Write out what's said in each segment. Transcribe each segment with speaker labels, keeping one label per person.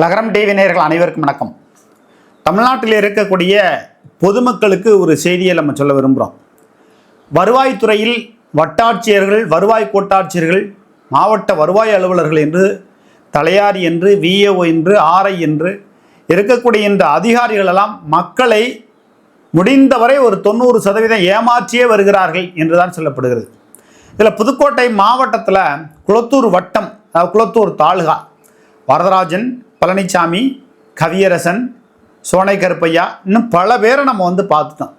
Speaker 1: லகரம் டிவி நேயர்கள் அனைவருக்கும் வணக்கம். தமிழ்நாட்டில் இருக்கக்கூடிய பொதுமக்களுக்கு ஒரு செய்தியை நம்ம சொல்ல விரும்புகிறோம் வருவாய்த்துறையில் வட்டாட்சியர்கள் வருவாய் கோட்டாட்சியர்கள் மாவட்ட வருவாய் அலுவலர்கள் என்று தலையாரி என்று விஏஓ என்று ஆர்ஐ என்று இருக்கக்கூடிய இந்த அதிகாரிகள் எல்லாம் மக்களை முடிந்தவரை ஒரு தொண்ணூறு சதவீதம் ஏமாற்றியே வருகிறார்கள் என்று தான் சொல்லப்படுகிறது. இதில் புதுக்கோட்டை மாவட்டத்தில் குளத்தூர் வட்டம் அதாவது குளத்தூர் தாலுகா வரதராஜன் பழனிசாமி கவியரசன் சோனை கருப்பையா இன்னும் பல பேரை நம்ம வந்து பார்த்துட்டோம்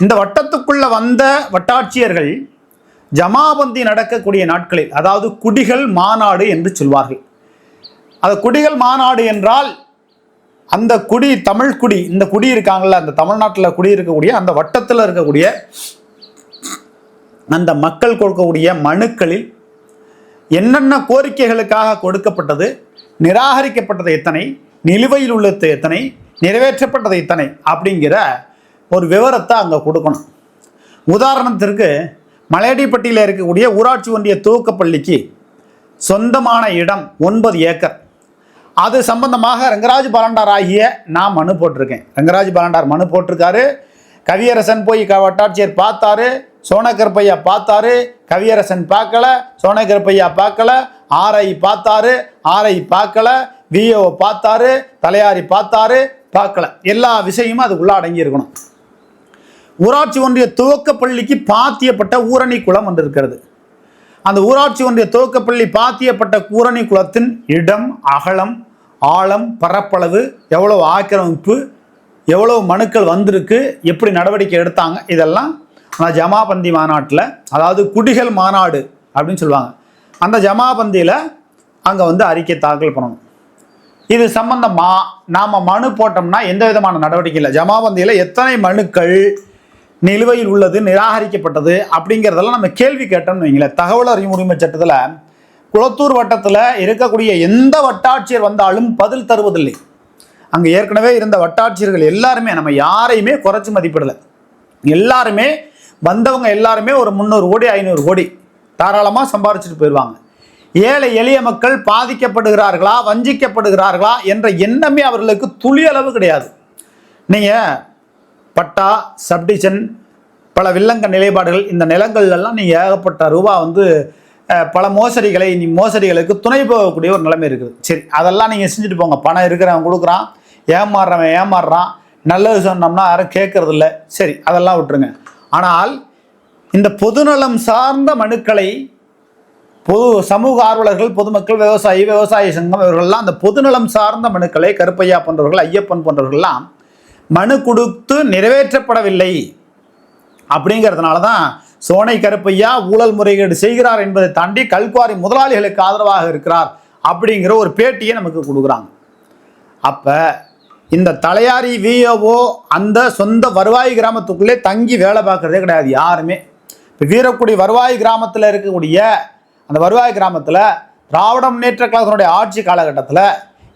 Speaker 1: இந்த வட்டத்துக்குள்ளே வந்த வட்டாட்சியர்கள் ஜமாபந்தி நடக்கக்கூடிய நாட்களில் அதாவது குடிகள் மாநாடு என்று சொல்வார்கள். அது குடிகள் மாநாடு என்றால் அந்த குடி தமிழ் குடி இந்த குடி இருக்காங்கள அந்த தமிழ்நாட்டில் குடி இருக்கக்கூடிய அந்த வட்டத்தில் இருக்கக்கூடிய அந்த மக்கள் கொடுக்கக்கூடிய மனுக்களில் என்னென்ன கோரிக்கைகளுக்காக கொடுக்கப்பட்டது நிராகரிக்கப்பட்டது எத்தனை? நிலுவையில் உள்ளது எத்தனை? நிறைவேற்றப்பட்டது எத்தனை? அப்படிங்கிற ஒரு விவரத்தை அங்கே கொடுக்கணும். உதாரணத்திற்கு மலையடிப்பட்டியில் இருக்கக்கூடிய ஊராட்சி ஒன்றிய துவக்கப்பள்ளிக்கு சொந்தமான இடம் ஒன்பது ஏக்கர். அது சம்பந்தமாக ரங்கராஜ் பலண்டார் ஆகிய நான் மனு போட்டிருக்கேன். ரங்கராஜ் பலண்டார் மனு போட்டிருக்காரு. கவியரசன் போய் வட்டாட்சியர் பார்த்தாரு. சோனகருப்பையா பார்த்தாரு கவியரசன் பார்க்கல சோனகருப்பையா பார்க்கல ஆர்ஐ பார்த்தாரு ஆர்ஐ பார்க்கல விஓ பார்த்தாரு தலையாரி பார்த்தாரு பார்க்கல. எல்லா விஷயமும் அதுக்குள்ளே அடங்கி இருக்கணும். ஊராட்சி ஒன்றிய துவக்கப்பள்ளிக்கு பாத்தியப்பட்ட ஊரணி குளம் ஒன்று இருக்கிறது. அந்த ஊராட்சி ஒன்றிய துவக்கப்பள்ளி பாத்தியப்பட்ட ஊரணி குளத்தின் இடம் அகலம் ஆழம் பரப்பளவு எவ்வளோ ஆக்கிரமிப்பு எவ்வளோ மனுக்கள் வந்திருக்கு எப்படி நடவடிக்கை எடுத்தாங்க இதெல்லாம் ஆனால் ஜமாபந்தி மாநாட்டில் அதாவது குடிகள் மாநாடு அப்படின்னு சொல்லுவாங்க. அந்த ஜமாபந்தியில் அங்கே வந்து அறிக்கை தாக்கல் பண்ணணும். இது சம்பந்தமாக நாம் மனு போட்டோம்னா எந்த விதமான நடவடிக்கை இல்லை. ஜமாபந்தியில் எத்தனை மனுக்கள் நிலுவையில் உள்ளது நிராகரிக்கப்பட்டது அப்படிங்கிறதெல்லாம் நம்ம கேள்வி கேட்டோம்னு வைங்களேன். தகவல் அறியும் உரிமை சட்டத்தில் குளத்தூர் வட்டத்தில் இருக்கக்கூடிய எந்த வட்டாட்சியர் வந்தாலும் பதில் தருவதில்லை. அங்கே ஏற்கனவே இருந்த வட்டாட்சியர்கள் எல்லாருமே நம்ம யாரையுமே குறைச்சி மதிப்பிடலை. எல்லாருமே வந்தவங்க எல்லாருமே ஒரு முந்நூறு கோடி ஐநூறு கோடி தாராளமாக சம்பாரிச்சிட்டு போயிடுவாங்க ஏழை எளிய மக்கள் பாதிக்கப்படுகிறார்களா வஞ்சிக்கப்படுகிறார்களா என்ற எண்ணமே அவர்களுக்கு துளியளவு கிடையாது. நீங்கள் பட்டா சப்டிஷன் பல வில்லங்க நிலைப்பாடுகள் இந்த நிலங்கள்லாம் நீங்கள் ஏகப்பட்ட ரூபா வந்து பல மோசடிகளை நீ மோசடிகளுக்கு துணை போகக்கூடிய ஒரு நிலைமை இருக்குது. சரி அதெல்லாம் நீங்கள் செஞ்சுட்டு போங்க. பணம் இருக்கிறவன் கொடுக்குறான் ஏமாறுறவன் ஏமாறுறான் நல்லது சொன்னோம்னா யாரும் கேட்கறதில்ல சரி அதெல்லாம் விட்டுருங்க. ஆனால் இந்த பொதுநலம் சார்ந்த மனுக்களை பொது சமூக ஆர்வலர்கள் பொதுமக்கள் விவசாயி விவசாய சங்கம் இவர்கள்லாம் அந்த பொதுநலம் சார்ந்த மனுக்களை கருப்பையா போன்றவர்கள் ஐயப்பன் போன்றவர்கள்லாம் மனு கொடுத்து நிறைவேற்றப்படவில்லை. அப்படிங்கிறதுனால தான் சோனை கருப்பையா ஊழல் முறைகேடு செய்கிறார் என்பதை தாண்டி கல்குவாரி முதலாளிகளுக்கு ஆதரவாக இருக்கிறார் அப்படிங்கிற ஒரு பேட்டியை நமக்கு கொடுக்குறாங்க. அப்போ இந்த தலையாரி விஓஓ அந்த சொந்த வருவாய் கிராமத்துக்குள்ளே தங்கி வேலை பார்க்குறதே கிடையாது யாருமே. இப்போ வீரக்குடி வருவாய் கிராமத்தில் இருக்கக்கூடிய அந்த வருவாய் கிராமத்தில் திராவிட முன்னேற்ற கழகத்தினுடைய ஆட்சி காலகட்டத்தில்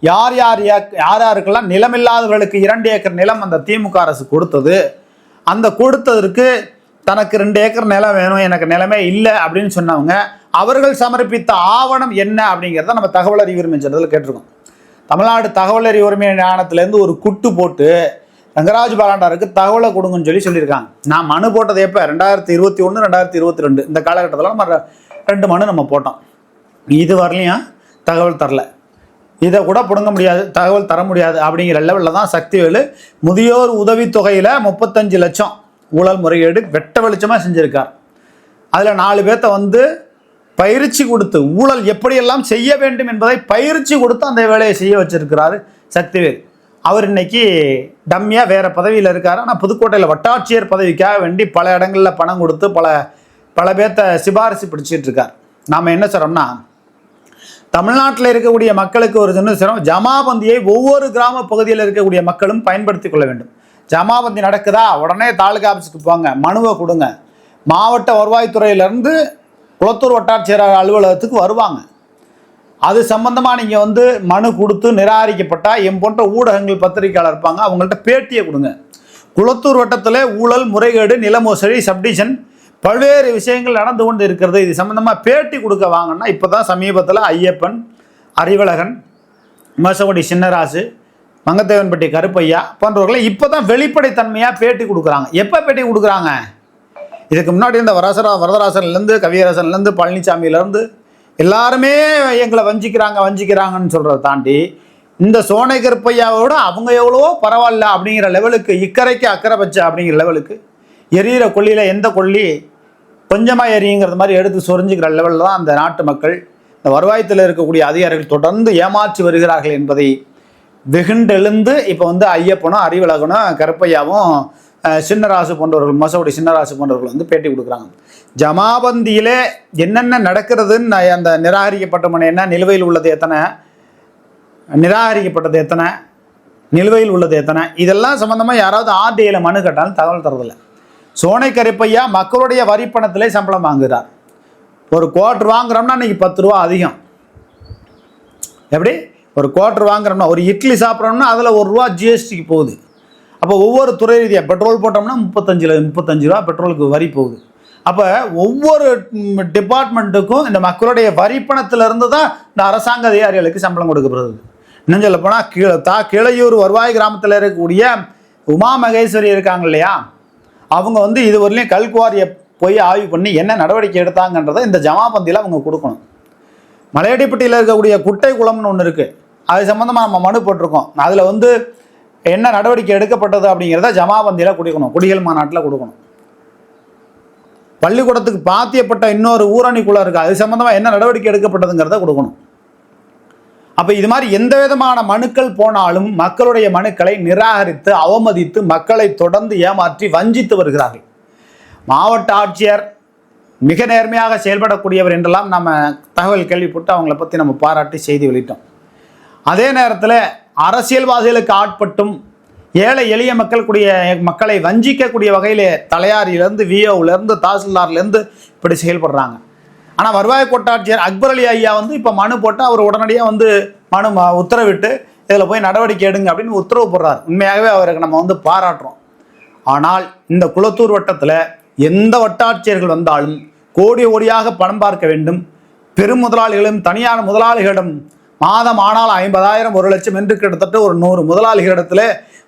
Speaker 1: யார் யார் யா- யார் யாருக்கெல்லாம் நிலமில்லாதவர்களுக்கு இரண்டு ஏக்கர் நிலம் அந்த திமுக அரசு கொடுத்தது அந்த கொடுத்ததற்கு தனக்கு ரெண்டு ஏக்கர் நிலம் வேணும் எனக்கு நிலமே இல்லை அப்படின்னு சொன்னவங்க அவர்கள் சமர்ப்பித்த ஆவணம் என்ன அப்படிங்கிறத நம்ம தகவல் அறிவுரிமை சென்றதில் சட்டத்தில் கேட்டிருக்கோம். தமிழ்நாடு தகவல் அறிவு உரிமை ஞானத்துலேருந்து ஒரு குட்டு போட்டு ரங்கராஜ் பாலாண்டாருக்கு தகவலை கொடுங்கன்னு சொல்லி சொல்லியிருக்காங்க. நான் மனு போட்டது எப்போ? ரெண்டாயிரத்தி இருபத்தி ஒன்று ரெண்டாயிரத்தி இருபத்தி ரெண்டு. இந்த காலகட்டத்தில் நம்ம ரெண்டு மனு நம்ம போட்டோம். இது வரலையும் தகவல் தரல. இதை கூட பிடுங்க முடியாது தகவல் தர முடியாது அப்படிங்கிற லெவலில் தான் சக்திவேலு முதியோர் உதவித்தொகையில் முப்பத்தஞ்சு லட்சம் ஊழல் முறைகேடு வெட்ட வெளிச்சமாக செஞ்சுருக்கார். அதில் நாலு பேர்த்த வந்து பயிற்சி கொடுத்து ஊழல் எப்படியெல்லாம் செய்ய வேண்டும் என்பதை பயிற்சி கொடுத்து அந்த வேலையை செய்ய வச்சிருக்கிறாரு சக்திவேல். அவர் இன்னைக்கு டம்மியாக வேற பதவியில் இருக்கார். ஆனால் புதுக்கோட்டையில் வட்டாட்சியர் பதவிக்காக வேண்டி பல இடங்களில் பணம் கொடுத்து பல பல பேர்த்த சிபாரிசு பிடிச்சிட்டு இருக்கார். நாம் என்ன சொல்கிறோம்னா தமிழ்நாட்டில் இருக்கக்கூடிய மக்களுக்கு ஒரு சின்ன சிரமம். ஜமாபந்தியை ஒவ்வொரு கிராம பகுதியில் இருக்கக்கூடிய மக்களும் பயன்படுத்தி கொள்ள வேண்டும். ஜமாபந்தி நடக்குதா? உடனே தாலுகா ஆஃபீஸுக்கு போங்க. மனுவை கொடுங்க. மாவட்ட வருவாய்த்துறையிலேருந்து குளத்தூர் வட்டாட்சியர் அலுவலகத்துக்கு வருவாங்க. அது சம்பந்தமாக நீங்கள் வந்து மனு கொடுத்து நிராகரிக்கப்பட்டால் என் போன்ற ஊடகங்கள் பத்திரிகையாளர் இருப்பாங்க அவங்கள்ட்ட பேட்டியை கொடுங்க. குளத்தூர் வட்டத்தில் ஊழல் முறைகேடு நிலமோசடி சப்டிஷன் பல்வேறு விஷயங்கள் நடந்து கொண்டு இருக்கிறது. இது சம்மந்தமாக பேட்டி கொடுக்க வாங்கன்னா இப்போ தான் சமீபத்தில் ஐயப்பன் அறிவழகன் மசகுடி சின்னராசு மங்கத்தேவன்பட்டி கருப்பையா போன்றவர்களை இப்போ தான் வெளிப்படைத்தன்மையாக பேட்டி கொடுக்குறாங்க. எப்போ பேட்டி கொடுக்குறாங்க? இதுக்கு முன்னாடி இந்த வரசரா வரதராசன்லேருந்து கவியரசன்லேருந்து பழனிசாமியிலேருந்து எல்லாருமே எங்களை வஞ்சிக்கிறாங்க வஞ்சிக்கிறாங்கன்னு சொல்கிறத தாண்டி இந்த சோனை கருப்பையாவோட அவங்க எவ்வளவோ பரவாயில்ல அப்படிங்கிற லெவலுக்கு இக்கரைக்கு அக்கறை வச்ச அப்படிங்கிற லெவலுக்கு எரியிற கொல்லியில் எந்த கொல்லி கொஞ்சமாக எரியுங்கிறது மாதிரி எடுத்து சொரிஞ்சுக்கிற லெவலில் தான் அந்த நாட்டு மக்கள் இந்த வருவாயத்தில் இருக்கக்கூடிய அதிகாரிகள் தொடர்ந்து ஏமாற்றி வருகிறார்கள் என்பதை வெகுண்டெழுந்து இப்போ வந்து ஐயப்பனும் அறிவழகனும் கருப்பையாவும் சின்னராசு போன்றவர்கள் மசோடி சின்னராசு போன்றவர்கள் வந்து பேட்டி கொடுக்குறாங்க. ஜமாபந்தியிலே என்னென்ன நடக்கிறதுன்னு அந்த நிராகரிக்கப்பட்ட மனை என்ன? நிலுவையில் உள்ளது எத்தனை? நிராகரிக்கப்பட்டது எத்தனை? நிலுவையில் உள்ளது எத்தனை? இதெல்லாம் சம்மந்தமாக யாராவது ஆர்டிஐயில் மனு கேட்டாலும் தகவல் தரதில்லை. சோனை கருப்பையா மக்களுடைய வரி பணத்திலே சம்பளம் வாங்குகிறார். ஒரு கோட் வாங்குறோம்னா இன்றைக்கி பத்து ரூபா அதிகம். எப்படி? ஒரு குவார்டர் வாங்குறோம்னா ஒரு இட்லி சாப்பிட்றோம்னா அதில் ஒரு ரூபா ஜிஎஸ்டிக்கு போகுது. அப்போ ஒவ்வொரு துறை ரீதியாக பெட்ரோல் போட்டோம்னா முப்பத்தஞ்சில் முப்பத்தஞ்சு ரூபா பெட்ரோலுக்கு வரி போகுது. அப்போ ஒவ்வொரு டிபார்ட்மெண்ட்டுக்கும் இந்த மக்களுடைய வரி பணத்திலிருந்து தான் இந்த அரசாங்க அதிகாரிகளுக்கு சம்பளம் கொடுக்கப்படுது. இன்னும் சொல்ல போனால் கீழே தா கிளையூர் வருவாய் கிராமத்தில் இருக்கக்கூடிய உமா மகேஸ்வரி இருக்காங்க இல்லையா? அவங்க வந்து இதுவரையிலையும் கல்குவாரியை போய் ஆய்வு பண்ணி என்ன நடவடிக்கை எடுத்தாங்கன்றதை இந்த ஜமாபந்தியில் அவங்க கொடுக்கணும். மலையடிப்பட்டியில் இருக்கக்கூடிய குட்டை குளம்னு ஒன்று இருக்குது அது சம்மந்தமாக நம்ம மனு போட்டிருக்கோம். அதில் வந்து என்ன நடவடிக்கை எடுக்கப்பட்டது அப்படிங்கிறத ஜமாபந்தியில் கொடுக்கணும். குடிகள் மாநாட்டில் கொடுக்கணும். பள்ளிக்கூடத்துக்கு பாத்தியப்பட்ட இன்னொரு ஊரணிக்குள்ளே இருக்குது அது சம்மந்தமாக என்ன நடவடிக்கை எடுக்கப்பட்டதுங்கிறத கொடுக்கணும். அப்போ இது மாதிரி எந்த விதமான மனுக்கள் போனாலும் மக்களுடைய மனுக்களை நிராகரித்து அவமதித்து மக்களை தொடர்ந்து ஏமாற்றி வஞ்சித்து வருகிறார்கள். மாவட்ட ஆட்சியர் மிக நேர்மையாக செயல்படக்கூடியவர் என்றெல்லாம் நம்ம தகவல் கேள்விப்பட்டு அவங்கள பற்றி நம்ம பாராட்டி செய்தி வெளியிட்டோம். அதே நேரத்தில் அரசியல்வாதிகளுக்கு ஆட்பட்டும் ஏழை எளிய மக்கள் கூடிய மக்களை வஞ்சிக்கக்கூடிய வகையிலே தலையாரிலேருந்து விஓவிலேருந்து தாசில்தார்லேருந்து இப்படி செயல்படுறாங்க. ஆனால் வருவாய் கோட்டாட்சியர் அக்பர் அலி ஐயா வந்து இப்போ மனு போட்டு அவர் உடனடியாக வந்து மனு உத்தரவிட்டு இதில் போய் நடவடிக்கை எடுங்க அப்படின்னு உத்தரவு போடுறார். உண்மையாகவே அவருக்கு நம்ம வந்து பாராட்டுறோம். ஆனால் இந்த குளத்தூர் வட்டத்தில் எந்த வட்டாட்சியர்கள் வந்தாலும் கோடி கோடியாக பணம் பார்க்க வேண்டும். பெரும் முதலாளிகளும் தனியார் முதலாளிகளிடம் மாதம் ஆனால் ஐம்பதாயிரம் ஒரு லட்சம் என்று கிட்டத்தட்ட ஒரு நூறு முதலாளிகளிடத்தில்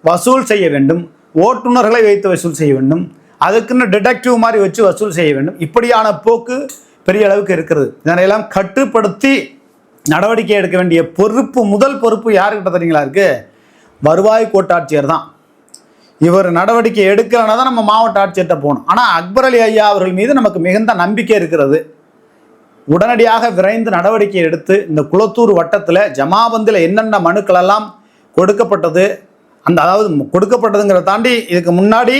Speaker 1: வசூல் செய்ய வேண்டும். ஓட்டுநர்களை வைத்து வசூல் செய்ய வேண்டும். அதுக்குன்னு டிடெக்டிவ் மாதிரி வச்சு வசூல் செய்ய வேண்டும். இப்படியான போக்கு பெரிய அளவுக்கு இருக்கிறது. இதனையெல்லாம் கட்டுப்படுத்தி நடவடிக்கை எடுக்க வேண்டிய பொறுப்பு முதல் பொறுப்பு யாருக்கிட்ட தெரியுங்களா இருக்கு? வருவாய் கோட்டாட்சியர் தான். இவர் நடவடிக்கை எடுக்கலைன்னா தான் நம்ம மாவட்ட ஆட்சியர்கிட்ட போகணும். ஆனால் அக்பர் அலி ஐயா அவர்கள் மீது நமக்கு மிகுந்த நம்பிக்கை இருக்கிறது. உடனடியாக விரைந்து நடவடிக்கை எடுத்து இந்த குளத்தூர் வட்டத்தில் ஜமாபந்தில் என்னென்ன மனுக்கள் எல்லாம் கொடுக்கப்பட்டது அந்த அதாவது கொடுக்கப்பட்டதுங்கிறத தாண்டி இதுக்கு முன்னாடி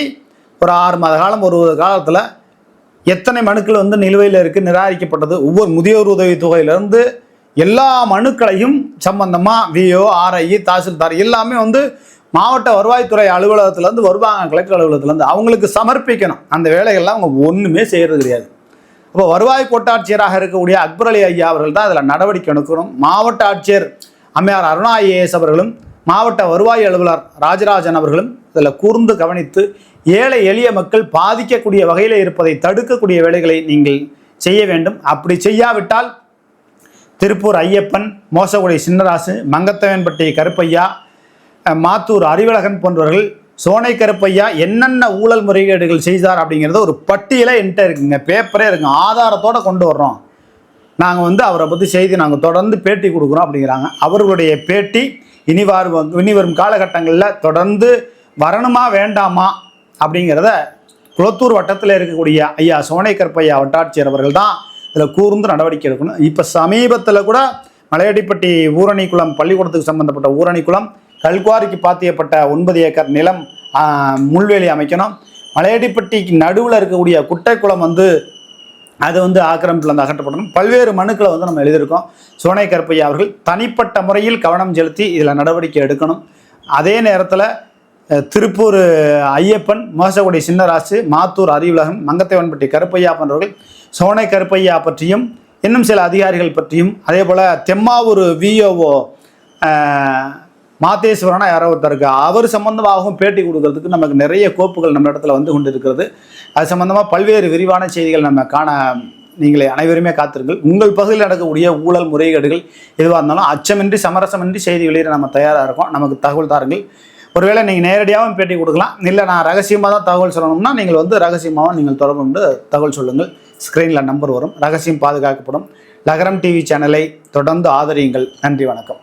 Speaker 1: ஒரு ஆறு மாத காலம் ஒரு காலத்தில் எத்தனை மனுக்கள் வந்து நிலுவையில் இருக்குது நிராகரிக்கப்பட்டது ஒவ்வொரு முதியோர் உதவி தொகையிலிருந்து எல்லா மனுக்களையும் சம்பந்தமாக விஓ ஆர்ஐ தாசில்தார் எல்லாமே வந்து மாவட்ட வருவாய்த்துறை அலுவலகத்துலேருந்து வருவாங்க கலெக்டர் அலுவலகத்துலேருந்து அவங்களுக்கு சமர்ப்பிக்கணும். அந்த வேலைகள்லாம் அவங்க ஒன்றுமே செய்கிறது கிடையாது. அப்போ வருவாய் கோட்டாட்சியராக இருக்கக்கூடிய அக்பர் அலி ஐயா அவர்கள் தான் அதில் நடவடிக்கை எடுக்கணும். மாவட்ட ஆட்சியர் அம்மையார் அருணா ஐஏஎஸ் அவர்களும் மாவட்ட வருவாய் அலுவலர் ராஜராஜன் அவர்களும் இதில் கூர்ந்து கவனித்து ஏழை எளிய மக்கள் பாதிக்கக்கூடிய வகையில் இருப்பதை தடுக்கக்கூடிய வேலைகளை நீங்கள் செய்ய வேண்டும். அப்படி செய்யாவிட்டால் திருப்பூர் ஐயப்பன் மோசகுடி சின்னராசு மங்கத்தவன்பட்டி கருப்பையா மாத்தூர் அறிவழகன் போன்றவர்கள் சோனை கருப்பையா என்னென்ன ஊழல் முறைகேடுகள் செய்தார் அப்படிங்கிறத ஒரு பட்டியலே என்கிட்ட இருக்குங்க. பேப்பரே இருக்குங்க. ஆதாரத்தோடு கொண்டு வர்றோம். நாங்கள் வந்து அவரை பற்றி செய்தி நாங்கள் தொடர்ந்து பேட்டி கொடுக்குறோம் அப்படிங்கிறாங்க. அவர்களுடைய பேட்டி இனி வரும் இனி வரும் காலகட்டங்களில் தொடர்ந்து வரணுமா வேண்டாமா அப்படிங்கிறத குளத்தூர் வட்டத்தில் இருக்கக்கூடிய ஐயா சோனை கருப்பையா வட்டாட்சியர் அவர்கள் தான் இதில் கூர்ந்து நடவடிக்கை எடுக்கணும். இப்போ சமீபத்தில் கூட மலையடிப்பட்டி ஊரணிக்குளம் பள்ளிக்கூடத்துக்கு சம்பந்தப்பட்ட ஊரணிக்குளம் கல்குவாரிக்கு பாத்தியப்பட்ட ஒன்பது ஏக்கர் நிலம் முள்வெளி முள்வேலி அமைக்கணும். மலையடிப்பட்டிக்கு நடுவில் இருக்கக்கூடிய குட்டைக்குளம் வந்து அது வந்து ஆக்கிரமிப்பில் வந்து அகற்றப்படணும். பல்வேறு மனுக்களை வந்து நம்ம எழுதியிருக்கோம். சோனை கருப்பையா அவர்கள் தனிப்பட்ட முறையில் கவனம் செலுத்தி இதில் நடவடிக்கை எடுக்கணும். அதே நேரத்தில் திருப்பூர் ஐயப்பன் மோசகுடி சின்னராசு மாத்தூர் அறிவுலகம் மங்கத்தேவன்பட்டி கருப்பையா போன்றவர்கள் சோனை கருப்பையா பற்றியும் இன்னும் சில அதிகாரிகள் பற்றியும் அதே போல் தெம்மாவூர் விஓஓ மாத்தேஸ்வரனா யாரோ ஒருத்தர் இருக்கு அவர் சம்பந்தமாகவும் பேட்டி கொடுக்கறதுக்கு நமக்கு நிறைய கோப்புகள் நம்ம இடத்துல வந்து கொண்டு இருக்கிறது அது சம்பந்தமாக பல்வேறு விரிவான செய்திகள் நம்ம காண நீங்களே அனைவருமே காத்திருங்கள். உங்கள் பகுதியில் நடக்கக்கூடிய ஊழல் முறைகேடுகள் எதுவாக இருந்தாலும் அச்சமின்றி சமரசமின்றி செய்தி வெளியிட நம்ம தயாராக இருக்கோம். நமக்கு தகவல் தாருங்கள். ஒருவேளை நீங்கள் நேரடியாகவும் பேட்டி கொடுக்கலாம். இல்லை நான் ரகசியமாக தான் தகவல் சொல்லணும்னா நீங்கள் வந்து ரகசியமாகவும் நீங்கள் தொடர்பு கொண்டு தகவல் சொல்லுங்கள். ஸ்க்ரீனில் நம்பர் வரும். ரகசியம் பாதுகாக்கப்படும். லகரம் டிவி சேனலை தொடர்ந்து ஆதரியுங்கள். நன்றி வணக்கம்.